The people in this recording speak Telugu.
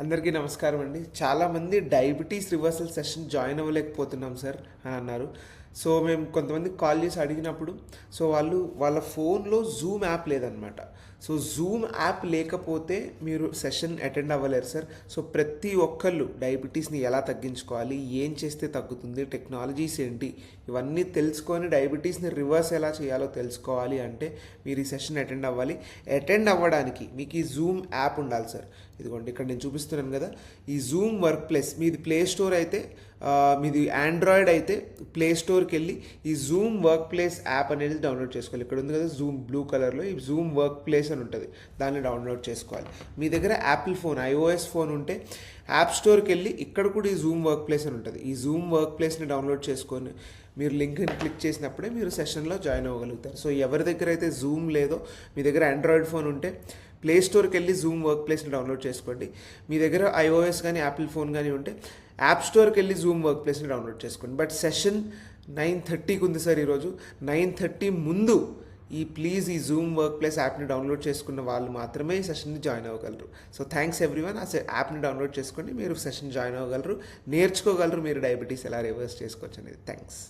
అందరికీ నమస్కారం అండి. చాలామంది డయాబెటీస్ రివర్సల్ సెషన్ జాయిన్ అవ్వలేకపోతున్నాం సార్. అని అన్నారు. సో మేము కొంతమంది కాల్ చేసి అడిగినప్పుడు సో వాళ్ళు వాళ్ళ ఫోన్లో జూమ్ యాప్ లేదనమాట. సో జూమ్ యాప్ లేకపోతే మీరు సెషన్ అటెండ్ అవ్వలేరు సార్. సో ప్రతి ఒక్కళ్ళు డయాబెటీస్ని ఎలా తగ్గించుకోవాలి ఏం చేస్తే తగ్గుతుంది టెక్నాలజీస్ ఏంటి ఇవన్నీ తెలుసుకొని డయాబెటీస్ని రివర్స్ ఎలా చేయాలో తెలుసుకోవాలి అంటే మీరు ఈ సెషన్ అటెండ్ అవ్వాలి. అటెండ్ అవ్వడానికి మీకు ఈ జూమ్ యాప్ ఉండాలి సార్. ఇదిగోండి ఇక్కడ నేను చూపిస్తున్నాను కదా. ఈ జూమ్ వర్క్ ప్లేస్ మీది ప్లే స్టోర్ అయితే మీది ఆండ్రాయిడ్ అయితే ప్లే స్టోర్కి వెళ్ళి ఈ జూమ్ వర్క్ ప్లేస్ యాప్ అనేది డౌన్లోడ్ చేసుకోవాలి. ఇక్కడ ఉంది కదా జూమ్ బ్లూ కలర్లో ఈ జూమ్ వర్క్ ప్లేస్ అని ఉంటుంది. దాన్ని డౌన్లోడ్ చేసుకోవాలి. మీ దగ్గర యాపిల్ ఫోన్ ఐఓఎస్ ఫోన్ ఉంటే యాప్ స్టోర్కి వెళ్ళి ఇక్కడ కూడా ఈ జూమ్ వర్క్ ప్లేస్ అని ఉంటుంది. ఈ జూమ్ వర్క్ ప్లేస్ని డౌన్లోడ్ చేసుకొని మీరు లింక్ని క్లిక్ చేసినప్పుడే మీరు సెషన్లో జాయిన్ అవ్వగలుగుతారు. సో ఎవరి దగ్గర అయితే జూమ్ లేదో మీ దగ్గర ఆండ్రాయిడ్ ఫోన్ ఉంటే ప్లే స్టోర్కి వెళ్ళి జూమ్ వర్క్ ప్లేస్ని డౌన్లోడ్ చేసుకోండి. మీ దగ్గర ఐఓఎస్ కానీ యాపిల్ ఫోన్ కానీ ఉంటే యాప్ స్టోర్కి వెళ్ళి జూమ్ వర్క్ ప్లేస్ని డౌన్లోడ్ చేసుకోండి. బట్ సెషన్ నైన్ థర్టీకి ఉంది సార్ ఈరోజు. నైన్ థర్టీ ముందు ఈ ప్లీజ్ ఈ జూమ్ వర్క్ ప్లేస్ యాప్ని డౌన్లోడ్ చేసుకున్న వాళ్ళు మాత్రమే ఈ సెషన్ని జాయిన్ అవ్వగలరు. సో థ్యాంక్స్ ఎవ్రీవన్ ఆ యాప్ని డౌన్లోడ్ చేసుకోండి. మీరు సెషన్ జాయిన్ అవ్వగలరు. నేర్చుకోగలరు. మీరు డయాబెటీస్ ఎలా రివర్స్ చేసుకోవచ్చు అనేది. థ్యాంక్స్